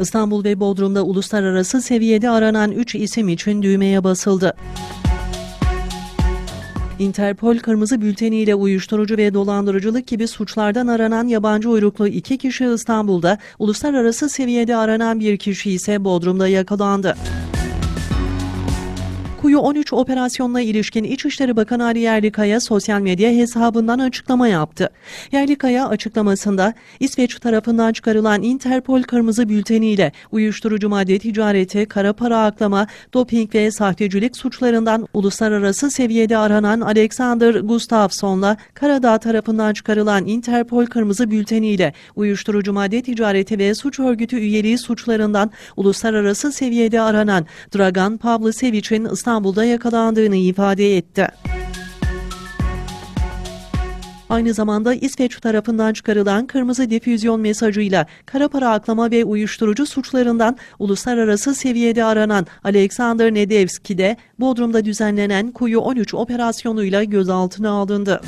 İstanbul ve Bodrum'da uluslararası seviyede aranan 3 isim için düğmeye basıldı. Interpol kırmızı bülteniyle uyuşturucu ve dolandırıcılık gibi suçlardan aranan yabancı uyruklu iki kişi İstanbul'da, uluslararası seviyede aranan bir kişi ise Bodrum'da yakalandı. Kuyu 13 operasyonuna ilişkin İçişleri Bakanı Ali Yerlikaya sosyal medya hesabından açıklama yaptı. Yerlikaya açıklamasında İsveç tarafından çıkarılan Interpol kırmızı bülteniyle uyuşturucu madde ticareti, kara para aklama, doping ve sahtecilik suçlarından uluslararası seviyede aranan Alexander Gustafsson'la Karadağ tarafından çıkarılan Interpol kırmızı bülteniyle uyuşturucu madde ticareti ve suç örgütü üyeliği suçlarından uluslararası seviyede aranan Dragan Pavlosevic'in İstanbul'da yakalandığını ifade etti. Aynı zamanda İsveç tarafından çıkarılan kırmızı difüzyon mesajıyla kara para aklama ve uyuşturucu suçlarından uluslararası seviyede aranan Alexander Nedevski de Bodrum'da düzenlenen Kuyu 13 operasyonuyla gözaltına alındı.